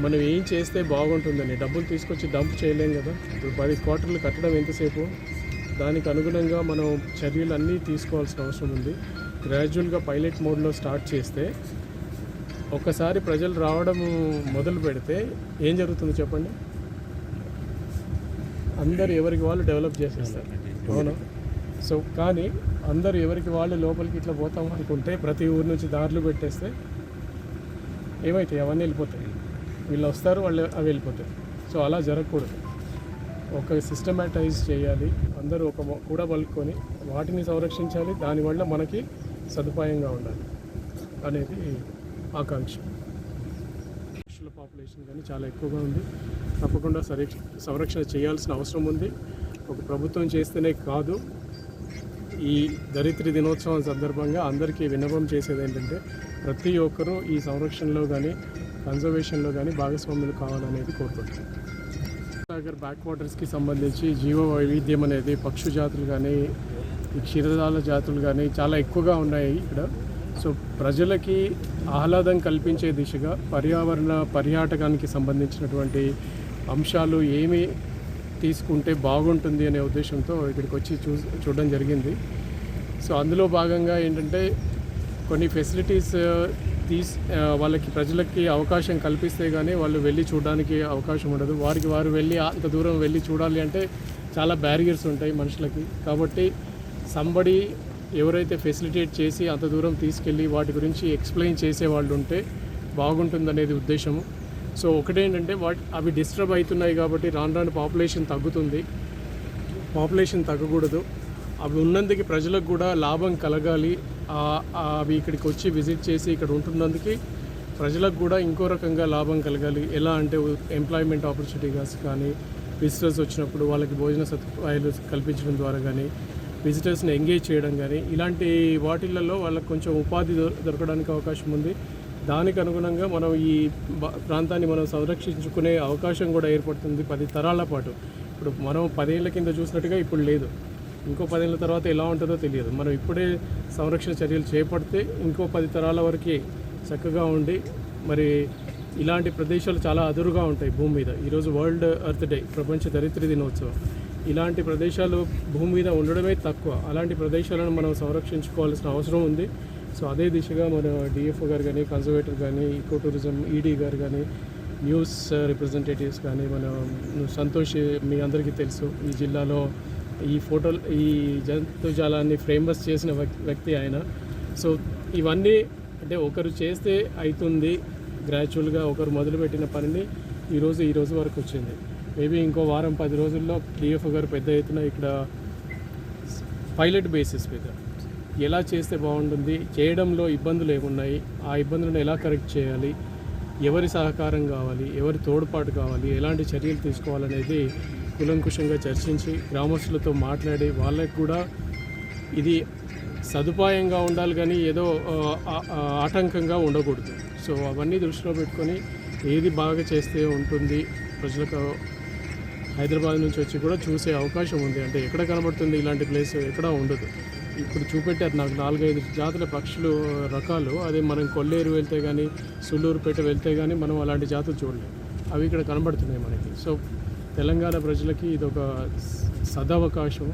మనం ఏం చేస్తే బాగుంటుందని? డబ్బులు తీసుకొచ్చి డంప్ చేయలేం కదా? ఇప్పుడు పది క్వార్టర్లు కట్టడం ఎంతసేపు? దానికి అనుగుణంగా మనం చర్యలు అన్నీ తీసుకోవాల్సిన అవసరం ఉంది. గ్రాడ్యువల్గా పైలట్ మోడ్లో స్టార్ట్ చేస్తే ఒక్కసారి ప్రజలు రావడం మొదలు పెడితే ఏం జరుగుతుందో చెప్పండి? అందరు ఎవరికి వాళ్ళు డెవలప్ చేసేస్తారు. అవును? సో కానీ అందరు ఎవరికి వాళ్ళు లోపలికి ఇట్లా పోతాం అనుకుంటే ప్రతి ఊరు నుంచి దారులు పెట్టేస్తే ఏమవుతాయి అవన్నీ వెళ్ళిపోతాయి. వీళ్ళు వస్తారు వాళ్ళు అవి వెళ్ళిపోతాయి సో అలా జరగకూడదు. ఒక సిస్టమేటైజ్ చేయాలి. అందరూ ఒక కూడా పలుకొని వాటిని సంరక్షించాలి. దానివల్ల మనకి సదుపాయంగా ఉండాలి అనేది ఆకాంక్ష. పక్షుల పాపులేషన్ కానీ చాలా ఎక్కువగా ఉంది. తప్పకుండా సరీక్ష సంరక్షణ చేయాల్సిన అవసరం ఉంది. ఒక ప్రభుత్వం చేస్తేనే కాదు. ఈ దరిద్ర దినోత్సవం సందర్భంగా అందరికీ విన్నపం చేసేది ఏంటంటే ప్రతి ఒక్కరూ ఈ సంరక్షణలో కానీ కన్జర్వేషన్లో కానీ భాగస్వాములు కావాలనేది కోరుకుంటున్నాను సాగర్ బ్యాక్ వాటర్స్కి సంబంధించి జీవ వైవిధ్యం అనేది పక్షు జాతులు కానీ ఈ క్షీరదాల జాతులు కానీ చాలా ఎక్కువగా ఉన్నాయి ఇక్కడ. సో ప్రజలకి ఆహ్లాదం కల్పించే దిశగా పర్యావరణ పర్యాటకానికి సంబంధించినటువంటి అంశాలు ఏమి తీసుకుంటే బాగుంటుంది అనే ఉద్దేశంతో ఇక్కడికి వచ్చి చూ చూడడం జరిగింది. సో అందులో భాగంగా ఏంటంటే కొన్ని ఫెసిలిటీస్ తీసి వాళ్ళకి ప్రజలకి అవకాశం కల్పిస్తే కానీ వాళ్ళు వెళ్ళి చూడడానికి అవకాశం ఉండదు. వారికి వారు వెళ్ళి అంత దూరం వెళ్ళి చూడాలి అంటే చాలా బ్యారియర్స్ ఉంటాయి మనుషులకి. కాబట్టి సంబడి ఎవరైతే ఫెసిలిటేట్ చేసి అంత దూరం తీసుకెళ్ళి వాటి గురించి ఎక్స్ప్లెయిన్ చేసే వాళ్ళు ఉంటే బాగుంటుందనేది ఉద్దేశము. సో ఒకటేంటంటే వాటి అవి డిస్టర్బ్ అవుతున్నాయి కాబట్టి రాను రాను పాపులేషన్ తగ్గుతుంది. పాపులేషన్ తగ్గకూడదు. అవి ఉన్నందుకు ప్రజలకు కూడా లాభం కలగాలి. అవి ఇక్కడికి వచ్చి విజిట్ చేసి ఇక్కడ ఉంటున్నందుకు ప్రజలకు కూడా ఇంకో రకంగా లాభం కలగాలి. ఎలా అంటే ఎంప్లాయ్మెంట్ ఆపర్చునిటీస్ కానీ విజిటర్స్ వచ్చినప్పుడు వాళ్ళకి భోజన సదుపాయాలు కల్పించడం ద్వారా కానీ విజిటర్స్ని ఎంగేజ్ చేయడం కానీ ఇలాంటి వాటిలలో వాళ్ళకి కొంచెం ఉపాధి దొ- దొరకడానికి అవకాశం ఉంది. దానికి అనుగుణంగా మనం ఈ ప్రాంతాన్ని మనం సంరక్షించుకునే అవకాశం కూడా ఏర్పడుతుంది పది తరాల పాటు. ఇప్పుడు మనం పదేళ్ళ కింద చూసినట్టుగా ఇప్పుడు లేదు. ఇంకో పదేళ్ళ తర్వాత ఎలా ఉంటుందో తెలియదు. మనం ఇప్పుడే సంరక్షణ చర్యలు చేపడితే ఇంకో పది తరాల వరకు చక్కగా ఉండి మరి ఇలాంటి ప్రదేశాలు చాలా అదురుగా ఉంటాయి భూమి మీద. ఈరోజు వరల్డ్ ఎర్త్ డే ప్రపంచ దరిద్ర దినోత్సవం. ఇలాంటి ప్రదేశాలు భూమి మీద ఉండడమే తక్కువ. అలాంటి ప్రదేశాలను మనం సంరక్షించుకోవాల్సిన అవసరం ఉంది. సో అదే దిశగా మన డిఎఫ్ఓ గారు కానీ కన్జర్వేటర్ కానీ ఈకో టూరిజం ఈడీ గారు కానీ న్యూస్ రిప్రజెంటేటివ్స్ కానీ మన సంతోష్ మీ అందరికీ తెలుసు. ఈ జిల్లాలో ఈ ఫోటోలు ఈ జంతుజాలాన్ని ఫేమస్ చేసిన వ్యక్- వ్యక్తి ఆయన. సో ఇవన్నీ అంటే ఒకరు చేస్తే అవుతుంది గ్రాడ్యువల్గా ఒకరు మొదలుపెట్టిన పనిని ఈరోజు ఈ రోజు వరకు వచ్చింది. మేబీ ఇంకో వారం పది రోజుల్లో డిఎఫ్ గారు పెద్ద ఎత్తున ఇక్కడ పైలట్ బేసిస్ మీద ఎలా చేస్తే బాగుంటుంది చేయడంలో ఇబ్బందులు ఏమున్నాయి ఆ ఇబ్బందులను ఎలా కరెక్ట్ చేయాలి ఎవరి సహకారం కావాలి ఎవరి తోడ్పాటు కావాలి ఎలాంటి చర్యలు తీసుకోవాలనేది కులంకుశంగా చర్చించి గ్రామస్తులతో మాట్లాడి వాళ్ళకి కూడా ఇది సదుపాయంగా ఉండాలి కానీ ఏదో ఆటంకంగా ఉండకూడదు. సో అవన్నీ దృష్టిలో పెట్టుకొని ఏది బాగా చేస్తే ఉంటుంది ప్రజలకు హైదరాబాద్ నుంచి వచ్చి కూడా చూసే అవకాశం ఉంది. అంటే ఎక్కడ కనబడుతుంది ఇలాంటి ప్లేస్ ఎక్కడ ఉండదు. ఇప్పుడు చూపెట్టారు నాకు నాలుగైదు జాతుల పక్షులు రకాలు. అదే మనం కొల్లేరు వెళ్తే కానీ సుళ్ళూరుపేట వెళ్తే కానీ మనం అలాంటి జాతులు చూడలేం. అవి ఇక్కడ కనబడుతున్నాయి మనకి. సో తెలంగాణ ప్రజలకి ఇది ఒక సదవకాశం